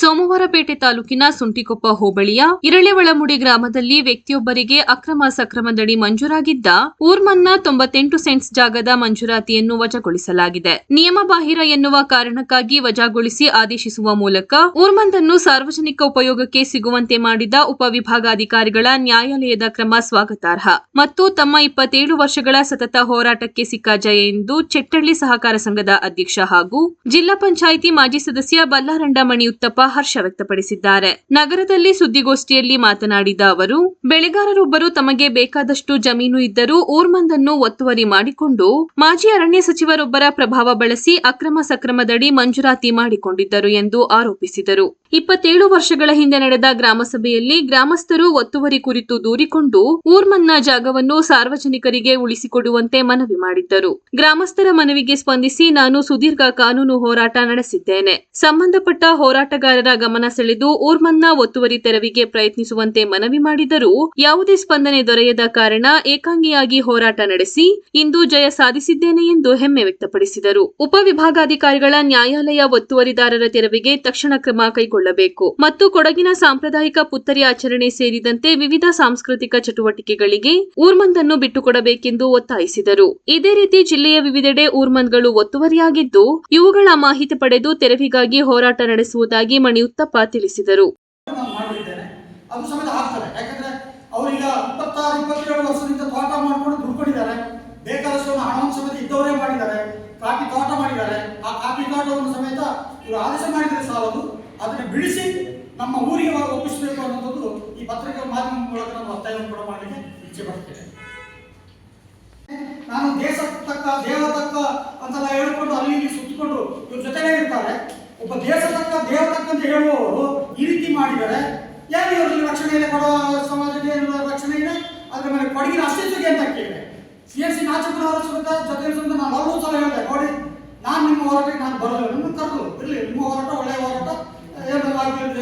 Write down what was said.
ಸೋಮವಾರಪೇಟೆ ತಾಲೂಕಿನ ಸುಂಟಿಕೊಪ್ಪ ಹೋಬಳಿಯ ಇರಳೆವಳಮುಡಿ ಗ್ರಾಮದಲ್ಲಿ ವ್ಯಕ್ತಿಯೊಬ್ಬರಿಗೆ ಅಕ್ರಮ ಸಕ್ರಮದಡಿ ಮಂಜೂರಾಗಿದ್ದ ಊರ್ಮನ್ನ ತೊಂಬತ್ತೆಂಟು ಸೆಂಟ್ಸ್ ಜಾಗದ ಮಂಜೂರಾತಿಯನ್ನು ವಜಾಗೊಳಿಸಲಾಗಿದೆ. ನಿಯಮಬಾಹಿರ ಎನ್ನುವ ಕಾರಣಕ್ಕಾಗಿ ವಜಾಗೊಳಿಸಿ ಆದೇಶಿಸುವ ಮೂಲಕ ಊರ್ಮಂದನ್ನು ಸಾರ್ವಜನಿಕ ಉಪಯೋಗಕ್ಕೆ ಸಿಗುವಂತೆ ಮಾಡಿದ ಉಪವಿಭಾಗಾಧಿಕಾರಿಗಳ ನ್ಯಾಯಾಲಯದ ಕ್ರಮ ಸ್ವಾಗತಾರ್ಹ. ಮತ್ತು ತಮ್ಮ ಇಪ್ಪತ್ತೇಳು ವರ್ಷಗಳ ಸತತ ಹೋರಾಟಕ್ಕೆ ಸಿಕ್ಕ ಜಯ ಎಂದು ಚೆಟ್ಟಳ್ಳಿ ಸಹಕಾರ ಸಂಘದ ಅಧ್ಯಕ್ಷ ಹಾಗೂ ಜಿಲ್ಲಾ ಪಂಚಾಯಿತಿ ಮಾಜಿ ಸದಸ್ಯ ಬಲ್ಲಾರಂಡ ಮಣಿಯುತ್ತಪ್ಪ ಹರ್ಷ ವ್ಯಕ್ತಪಡಿಸಿದ್ದಾರೆ. ನಗರದಲ್ಲಿ ಸುದ್ದಿಗೋಷ್ಠಿಯಲ್ಲಿ ಮಾತನಾಡಿದ ಅವರು, ಬೆಳೆಗಾರರೊಬ್ಬರು ತಮಗೆ ಬೇಕಾದಷ್ಟು ಜಮೀನು ಇದ್ದರೂ ಊರ್ಮಂದನ್ನು ಒತ್ತುವರಿ ಮಾಡಿಕೊಂಡು ಮಾಜಿ ಅರಣ್ಯ ಸಚಿವರೊಬ್ಬರ ಪ್ರಭಾವ ಬಳಸಿ ಅಕ್ರಮ ಸಕ್ರಮದಡಿ ಮಂಜೂರಾತಿ ಮಾಡಿಕೊಂಡಿದ್ದರು ಎಂದು ಆರೋಪಿಸಿದರು. ಇಪ್ಪತ್ತೇಳು ವರ್ಷಗಳ ಹಿಂದೆ ನಡೆದ ಗ್ರಾಮಸಭೆಯಲ್ಲಿ ಗ್ರಾಮಸ್ಥರು ಒತ್ತುವರಿ ಕುರಿತು ದೂರಿಕೊಂಡು ಊರ್ಮನ್ನ ಜಾಗವನ್ನು ಸಾರ್ವಜನಿಕರಿಗೆ ಉಳಿಸಿಕೊಡುವಂತೆ ಮನವಿ ಮಾಡಿದ್ದರು. ಗ್ರಾಮಸ್ಥರ ಮನವಿಗೆ ಸ್ಪಂದಿಸಿ ನಾನು ಸುದೀರ್ಘ ಕಾನೂನು ಹೋರಾಟ ನಡೆಸಿದ್ದೇನೆ. ಸಂಬಂಧಪಟ್ಟ ಹೋರಾಟಗಾರರ ಗಮನ ಸೆಳೆದು ಊರ್ಮನ್ನ ಒತ್ತುವರಿ ತೆರವಿಗೆ ಪ್ರಯತ್ನಿಸುವಂತೆ ಮನವಿ ಮಾಡಿದರೂ ಯಾವುದೇ ಸ್ಪಂದನೆ ದೊರೆಯದ ಕಾರಣ ಏಕಾಂಗಿಯಾಗಿ ಹೋರಾಟ ನಡೆಸಿ ಇಂದು ಜಯ ಸಾಧಿಸಿದ್ದೇನೆ ಎಂದು ಹೆಮ್ಮೆ ವ್ಯಕ್ತಪಡಿಸಿದರು. ಉಪವಿಭಾಗಾಧಿಕಾರಿಗಳ ನ್ಯಾಯಾಲಯ ಒತ್ತುವರಿದಾರರ ತೆರವಿಗೆ ತಕ್ಷಣ ಕ್ರಮ ಕೈಗೊಳ್ಳಬೇಕು ಮತ್ತು ಕೊಡಗಿನ ಸಾಂಪ್ರದಾಯಿಕ ಪುತ್ತರಿ ಆಚರಣೆ ಸೇರಿದಂತೆ ವಿವಿಧ ಸಾಂಸ್ಕೃತಿಕ ಚಟುವಟಿಕೆಗಳಿಗೆ ಊರ್ಮಂದನ್ನು ಬಿಟ್ಟುಕೊಡಬೇಕೆಂದು ಒತ್ತಾಯಿಸಿದರು. ಇದೇ ರೀತಿ ಜಿಲ್ಲೆಯ ವಿವಿಧೆಡೆ ಊರ್ಮಂದ್ಗಳು ಒತ್ತುವರಿಯಾಗಿದ್ದು, ಇವುಗಳ ಮಾಹಿತಿ ಪಡೆದು ತೆರವಿಗಾಗಿ ಹೋರಾಟ ನಡೆಸುವುದಾಗಿ ಮಣಿಯುತ್ತಪ್ಪ ತಿಳಿಸಿದರು. ಮಾಡಿದ್ದಾರೆ. ಕಾಫಿ ತೋಟ ಮಾಡಿದ್ದಾರೆ. ಆ ಕಾಪಿ ತೋಟವನ್ನು ಸಮೇತ ಇವರು ಆದೇಶ ಮಾಡಿದರೆ ಸಾಲದು. ಅದನ್ನು ಬಿಡಿಸಿ ನಮ್ಮ ಊರಿಗೆ ಒಪ್ಪಿಸಬೇಕು ಅನ್ನೋದು ಈ ಪತ್ರಿಕಾ ಮಾಧ್ಯಮ ಮೂಲಕ ನಾವು ಒತ್ತಾಯವನ್ನು ಕೂಡ ಮಾಡಲಿಕ್ಕೆ ಇಚ್ಛೆ ಪಡ್ತೇವೆ. ನಾನು ದೇಶ ತಕ್ಕ ದೇವ ತಕ್ಕ ಅಂತೆಲ್ಲ ಹೇಳ್ಕೊಂಡು ಅಲ್ಲಿ ಇಲ್ಲಿ ಸುತ್ತಿಕೊಂಡು ಇವ್ರ ಜೊತೆಲೇ ಇರ್ತಾರೆ. ಒಬ್ಬ ದೇಶ ತಕ್ಕ ದೇವ ತಕ್ಕ ಅಂತ ಹೇಳುವವರು ಈ ರೀತಿ ಮಾಡಿದರೆ ಯಾರು ಇವರಲ್ಲಿ ರಕ್ಷಣೆ ಇದೆ ಕೊಡೋ ಸಮಾಜಕ್ಕೆ ರಕ್ಷಣೆ ಇಲ್ಲ? ಅದರ ಮೇಲೆ ಕೊಡಗಿನ ಅಸ್ತಿತ್ವಕ್ಕೆ ಅಂತ ಕೇಳಿದೆ ಸಿ ಎಸ್ ಸಿ ನಾಚಪುರ ಅವರ ಸುತ್ತ ಜೊತೆ ನಾನು ಅವರು ಸಲ ಹೇಳಿದೆ, ನೋಡಿ, ನಾನು ನಿಮ್ಮ ಹೋರಾಟಕ್ಕೆ ನಾನು ಬರೋದಿಲ್ಲ ನಿಮ್ಮ ಕರೆದು, ಇರಲಿ, ನಿಮ್ಮ ಹೋರಾಟ, ಒಳ್ಳೆಯ ಹೋರಾಟ. Erdoğan Gül'le